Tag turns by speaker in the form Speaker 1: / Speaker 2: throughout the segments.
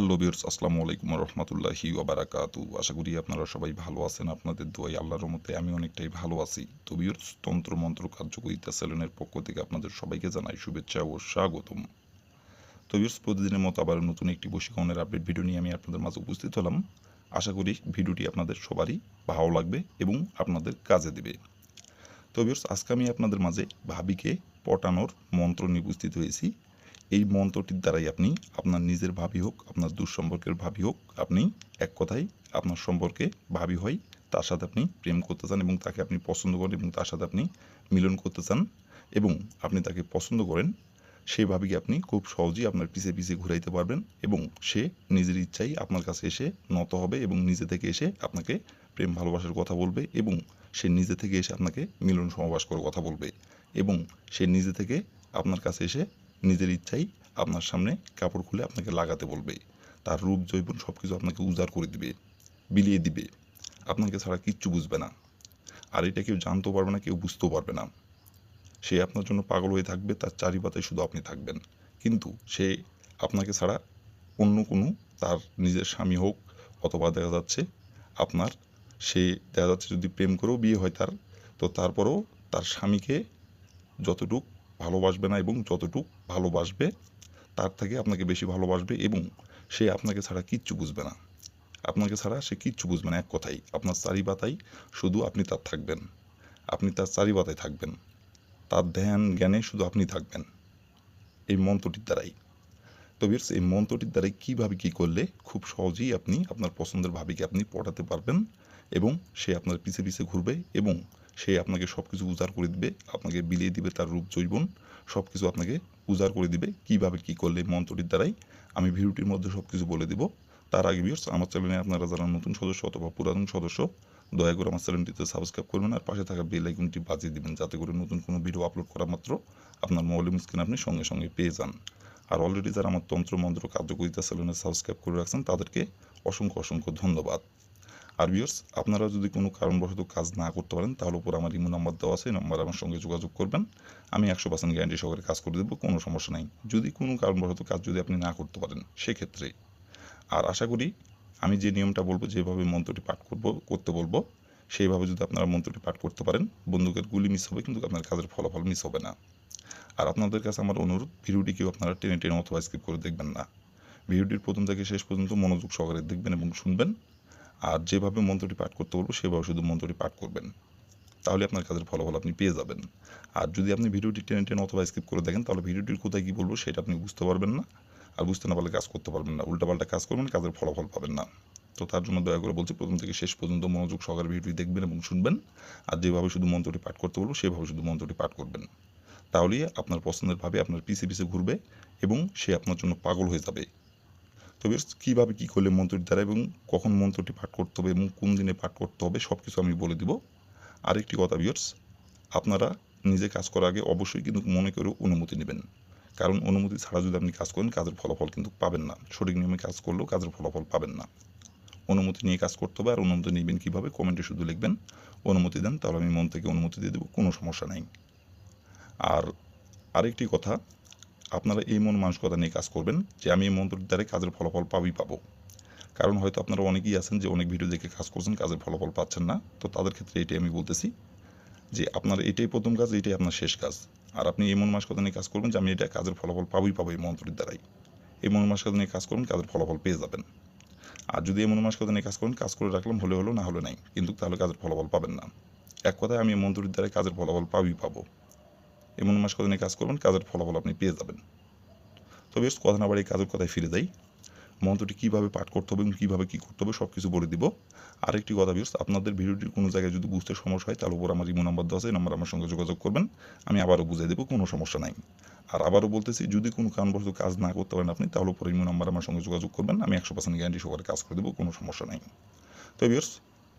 Speaker 1: Hello বিয়ার্স আসসালামু আলাইকুম রহমতুল্লাহি ওবারাকাতু আশা করি আপনারা সবাই ভালো আছেন, আপনাদের দোয়াই আল্লাহর মতে আমি অনেকটাই ভালো আছি। তো বিয়ার্স তন্ত্র মন্ত্র কার্যকরিতা সেলুনের পক্ষ থেকে আপনাদের সবাইকে জানাই শুভেচ্ছা ও স্বাগতম। তো বিয়ার্স প্রতিদিনের মতো আবার নতুন একটি বশীকরণের আপডেট ভিডিও নিয়ে আমি আপনাদের মাঝে উপস্থিত হলাম। আশা করি ভিডিওটি আপনাদের সবারই ভালো লাগবে এবং আপনাদের কাজে দেবে। তো বিয়ার্স আজকে আমি আপনাদের মাঝে ভাবিকে পটানোর মন্ত্র নিয়ে উপস্থিত হয়েছি। এই মন্ত্রটির দ্বারাই আপনি আপনার নিজের ভাবি হোক, আপনার দুঃসম্পর্কের ভাবি হোক, আপনি এক কথায় আপনার সম্পর্কে ভাবি হয়, তার সাথে আপনি প্রেম করতে চান এবং তাকে আপনি পছন্দ করেন এবং তার সাথে আপনি মিলন করতে চান এবং আপনি তাকে পছন্দ করেন, সেই ভাবিকে আপনি খুব সহজেই আপনার পিছে পিছে ঘুরাইতে পারবেন এবং সে নিজের ইচ্ছাই আপনার কাছে এসে নত হবে এবং নিজে থেকে এসে আপনাকে প্রেম ভালোবাসার কথা বলবে এবং সে নিজে থেকে এসে আপনাকে মিলন সমাবাস করে কথা বলবে এবং সে নিজে থেকে আপনার কাছে এসে নিজের ইচ্ছাই আপনার সামনে কাপড় খুলে আপনাকে লাগাতে বলবে। তার রূপ জৈবন সব কিছু আপনাকে উজাড় করে দিবে, বিলিয়ে দিবে। আপনাকে ছাড়া কিচ্ছু বুঝবে না। আর এটা কেউ জানতেও পারবে না, কেউ বুঝতেও পারবে না। সে আপনার জন্য পাগল হয়ে থাকবে, তার চারিপাতায় শুধু আপনি থাকবেন। কিন্তু সে আপনাকে ছাড়া অন্য কোনো, তার নিজের স্বামী হোক অথবা দেখা যাচ্ছে আপনার, সে দেখা যাচ্ছে যদি প্রেম করেও বিয়ে হয় তার, তো তারপরেও তার স্বামীকে যতটুক ভালোবাসবে না এবং যতটুক ভালোবাসবে, তার থেকে আপনাকে বেশি ভালোবাসবে এবং সে আপনাকে ছাড়া কিচ্ছু বুঝবে না। আপনাকে ছাড়া সে কিচ্ছু বুঝবে না, এক কথাই। আপনার চারি চারিপাতাই শুধু আপনি তার থাকবেন। আপনি তার চারি চারিপাতায় থাকবেন। তার ধ্যান জ্ঞানে শুধু আপনি থাকবেন। এই মন্ত্রটির দ্বারাই। তো বিয়ার্স এই মন্ত্রটির দ্বারাই কীভাবে কী করলে খুব সহজেই আপনি আপনার পছন্দের ভাবিকে আপনি পটাতে পারবেন এবং সে আপনার পিছে পিছে ঘুরবে এবং সে আপনাকে সব কিছু উজাড় করে দিবে, আপনাকে বিলিয়ে দিবে তার রূপ জৈবন সব কিছু আপনাকে উজাড় করে দিবে, কীভাবে কী করলে মন্ত্রটির দ্বারাই। আমি ভিডিওটির মধ্যে সব কিছু বলে দিব। তার আগে বিয়ার্স আমার চ্যানেলে আপনারা যারা নতুন সদস্য অথবা পুরাতন সদস্য, দয়া করে আমার চ্যানেলটিতে সাবস্ক্রাইব করবেন আর পাশে থাকা বেল আইকনটি বাজিয়ে দিবেন যাতে করে নতুন কোনো ভিডিও আপলোড করা মাত্র আপনার মোবাইল স্ক্রিন আপনি সঙ্গে সঙ্গে পেয়ে যান। আর অলরেডি যারা আমার তন্ত্র, মন্ত্র, কার্যকরিতা চ্যানেলে সাবস্ক্রাইব করে রাখছেন, তাদেরকে অসংখ্য অসংখ্য ধন্যবাদ। আর ভিউয়ার্স আপনারা যদি কোনো কারণবশত কাজ না করতে পারেন, তাহলে উপর আমার ইমো নাম্বার দেওয়া আছে, এই নাম্বার আমার সঙ্গে যোগাযোগ করবেন। আমি একশো পার্সেন্ট গ্যারান্টি সহকারে কাজ করে দেবো, কোনো সমস্যা নাই। যদি কোনো কারণবশত কাজ যদি আপনি না করতে পারেন, সেক্ষেত্রে। আর আশা করি আমি যে নিয়মটা বলব, যেভাবে মন্ত্রটি পাঠ করব, করতে বলব, সেইভাবে যদি আপনারা মন্ত্রটি পাঠ করতে পারেন, বন্দুকের গুলি মিস হবে, কিন্তু আপনার কাজের ফলাফল মিস হবে না। আর আপনাদের কাছে আমার অনুরোধ, ভিডিওটি কেউ আপনারা টেনে টেনে অথবা স্কিপ করে দেখবেন না। ভিডিওটির প্রথম থেকে শেষ পর্যন্ত মনোযোগ সহকারে দেখবেন এবং শুনবেন। আর যেভাবে মন্ত্রটি পাঠ করতে বলব, সেভাবে শুধু মন্ত্রটি পাঠ করবেন। তাহলে আপনার কাজের ফলাফল আপনি পেয়ে যাবেন। আর যদি আপনি ভিডিওটি টেনে টেনে অথবা স্কিপ করে দেখেন, তাহলে ভিডিওটির কোথায় কী বলব, সেটা আপনি বুঝতে পারবেন না। আর বুঝতে না পারলে কাজ করতে পারবেন না। উল্টাপাল্টা কাজ করবেন, কাজের ফলাফল পাবেন না। তো তার জন্য দয়া করে বলছি, প্রথম থেকে শেষ পর্যন্ত মনোযোগ সহকারে ভিডিওটি দেখবেন এবং শুনবেন। আর যেভাবে শুধু মন্ত্রটি পাঠ করতে বলব, সেভাবে শুধু মন্ত্রটি পাঠ করবেন। তাহলেই আপনার পছন্দের ভাবে আপনার পিছে পিছে ঘুরবে এবং সে আপনার জন্য পাগল হয়ে যাবে। তবে কীভাবে কী করলে মন্ত্রটি দ্বারা এবং কখন মন্ত্রটি পাঠ করতে হবে এবং কোন দিনে পাঠ করতে হবে সব কিছু আমি বলে দিব। আরেকটি কথা বিয়ার্স আপনারা নিজে কাজ করার আগে অবশ্যই কিন্তু মনে করে অনুমতি নেবেন। কারণ অনুমতি ছাড়া যদি আপনি কাজ করেন, কাজের ফলাফল কিন্তু পাবেন না। সঠিক নিয়মে কাজ করলেও কাজের ফলাফল পাবেন না। অনুমতি নিয়ে কাজ করতে হবে আর অনুমতি নেবেন কীভাবে, কমেন্টে শুধু লিখবেন, অনুমতি দেন, তাহলে আমি মন থেকে অনুমতি দিয়ে দেবো, কোনো সমস্যা নেই। আর আরেকটি কথা আপনারা এই মন মানসিকতা নিয়ে কাজ করবেন যে আমি এই মন্ত্রের দ্বারা কাজের ফলাফল পাবই পাবো। কারণ হয়তো আপনারা অনেকেই আছেন যে অনেক ভিডিও দেখে কাজ করছেন, কাজের ফলাফল পাচ্ছেন না। তো তাদের ক্ষেত্রে এটাই আমি বলতেছি যে আপনার এটাই প্রথম কাজ, এটাই আপনার শেষ কাজ। আর আপনি এই মন মানসিকতা নিয়ে কাজ করবেন যে আমি এটা কাজের ফলাফল পাবই পাবো এই মন্ত্রের দ্বারাই। এই মন মানসিকতা নিয়ে কাজ করুন, কাজের ফলাফল পেয়ে যাবেন। আর যদি এই মন মানসিকতা নিয়ে কাজ করেন, কাজ করে রাখলাম, হলে হলো না হলে নাই। কিন্তু তাহলে কাজের ফলাফল পাবেন না। এক কথায় আমি এই মন্ত্রের দ্বারাই কাজের ফলাফল পাবই পাবো। এই মাস নিয়ে কাজ করবেন, কাজের ফলাফল আপনি পেয়ে যাবেন। তো বেশ, কথা না বাড়ি কাজের কথায় ফিরে যাই। মন্ত্রটি কীভাবে পাঠ করতে হবে এবং কীভাবে কী করতে হবে সব কিছু বলে দিব। আরেকটি কথা বিয়স আপনাদের ভিডিওটির কোনো জায়গায় যদি বুঝতে সমস্যা হয় তাহলে উপর আমার ইমো নাম্বার দেওয়া আছে নাম্বার আমার সঙ্গে যোগাযোগ করবেন। আমি আবারও বুঝিয়ে দেবো, কোনো সমস্যা নাই। আর আবারও বলতেছি, যদি কোনো কারণবশত কাজ না করতে পারেন আপনি, তাহলে উপর ইমো নাম্বার আমার সঙ্গে যোগাযোগ করবেন। আমি একশো পার্সেন্ট গ্যারান্টি সহকারে কাজ করে দেবো, কোনো সমস্যা নাই। তো বিয়স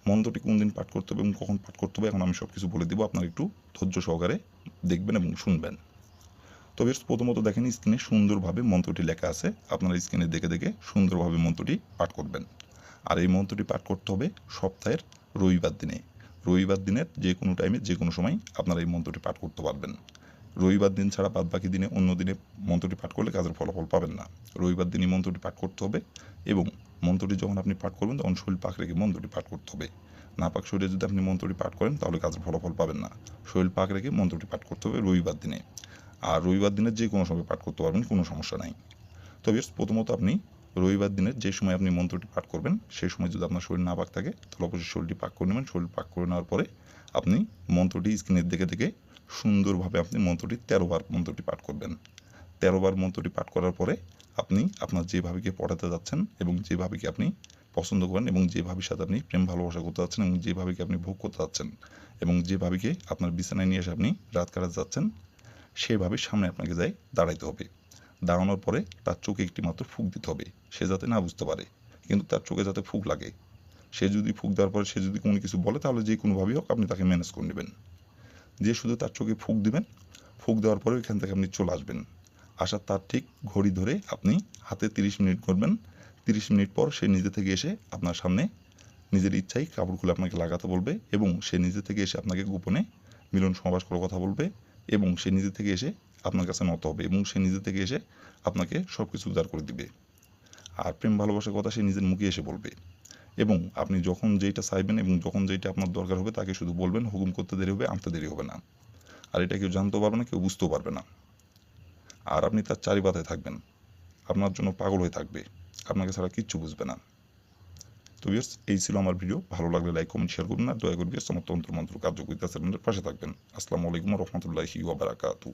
Speaker 1: মন্ত্রটি কোন দিন পাঠ করতে হবে এবং কখন পাঠ করতে হবে, এখন আমি সব কিছু বলে দেবো। আপনার একটু ধৈর্য সহকারে দেখবেন এবং শুনবেন। তবে প্রথমত দেখেন স্ক্রিনে সুন্দরভাবে মন্ত্রটি লেখা আছে। আপনারা স্ক্রিনে দেখে দেখে সুন্দরভাবে মন্ত্রটি পাঠ করবেন। আর এই মন্ত্রটি পাঠ করতে হবে সপ্তাহের রবিবার দিনে। রবিবার দিনের যে কোনো টাইমে যে কোনো সময় আপনারা এই মন্ত্রটি পাঠ করতে পারবেন। রবিবার দিন ছাড়া বাদ বাকি দিনে অন্য দিনে মন্ত্রটি পাঠ করলে কাজের ফলাফল পাবেন না। রবিবার দিনই মন্ত্রটি পাঠ করতে হবে এবং মন্ত্রটি যখন আপনি পাঠ করবেন তখন শরীর পাক রেখে মন্ত্রটি পাঠ করতে হবে। না পাক শরীরে যদি আপনি মন্ত্রটি পাঠ করেন তাহলে কাজের ফলাফল পাবেন না। শরীর পাক রেখে মন্ত্রটি পাঠ করতে হবে রবিবার দিনে। আর রবিবার দিনের যে কোনো সময় পাঠ করতে পারবেন, কোনো সমস্যা নাই। তবে প্রথমত আপনি রবিবার দিনের যে সময় আপনি মন্ত্রটি পাঠ করবেন সেই সময় যদি আপনার শরীর না পাক থাকে, তাহলে অবশ্যই শরীরটি পাক করে নেবেন। শরীর পাক করে নেওয়ার পরে আপনি মন্ত্রটি স্ক্রিনের দেখে দেখে সুন্দরভাবে আপনি মন্ত্রটি তেরোবার মন্ত্রটি পাঠ করবেন। তেরোবার মন্ত্রটি পাঠ করার পরে আপনি আপনার যে ভাবিকে পড়াতে যাচ্ছেন এবং যে ভাবিকে আপনি পছন্দ করেন এবং যে ভাবির সাথে আপনি প্রেম ভালোবাসা করতে যাচ্ছেন এবং যে ভাবিকে আপনি ভোগ করতে যাচ্ছেন এবং যে ভাবিকে আপনার বিছানায় নিয়ে এসে আপনি রাত কাটাতে যাচ্ছেন সেই ভাবির সামনে আপনাকে যাই দাঁড়াইতে হবে। দাঁড়ানোর পরে তার চোখে একটি মাত্র ফুক দিতে হবে। সে যাতে না বুঝতে পারে, কিন্তু তার চোখে যাতে ফুক লাগে। সে যদি ফুক দেওয়ার পরে সে যদি কোনো কিছু বলে, তাহলে যে কোনোভাবেই হোক আপনি তাকে ম্যানেজ করে নেবেন। যে শুধু তার চোখে ফুক দিবেন, ফুক দেওয়ার পরে ওইখান থেকে আপনি চলে আসবেন। আসার তার ঠিক ঘড়ি ধরে আপনি হাতে তিরিশ মিনিট করবেন তিরিশ মিনিট পর সে নিজে থেকে এসে আপনার সামনে নিজের ইচ্ছাই কাপড় খুলে আপনাকে লাগাতে বলবে এবং সে নিজে থেকে এসে আপনাকে গোপনে মিলন সমাবাস করার কথা বলবে এবং সে নিজে থেকে এসে আপনার কাছে নত হবে এবং সে নিজে থেকে এসে আপনাকে সব কিছু উদ্ধার করে দিবে। আর প্রেম ভালোবাসার কথা সে নিজের মুখে এসে বলবে। এবং আপনি যখন যেইটা চাইবেন এবং যখন যেইটা আপনার দরকার হবে তাকে শুধু বলবেন, হুকুম করতে দেরি হবে, আনতে দেরি হবে না। আর এটা কেউ জানতেও পারবে না, কেউ বুঝতেও পারবে না। আর আপনি তার চারিপাতে থাকবেন। আপনার জন্য পাগল হয়ে থাকবে। আপনাকে ছাড়া কিচ্ছু বুঝবে না। তো বিয়ার্স এই ছিল আমার ভিডিও ভালো লাগলে লাইক কমেন্ট শেয়ার করুন আর দয়া করে বিয়ার্স আমার তন্ত্র মন্ত্র কার্যকরিতা চ্যানেলের পাশে থাকবেন। আসসালামু আলাইকুম রহমতুল্লাহি ওয়াবারাকাতু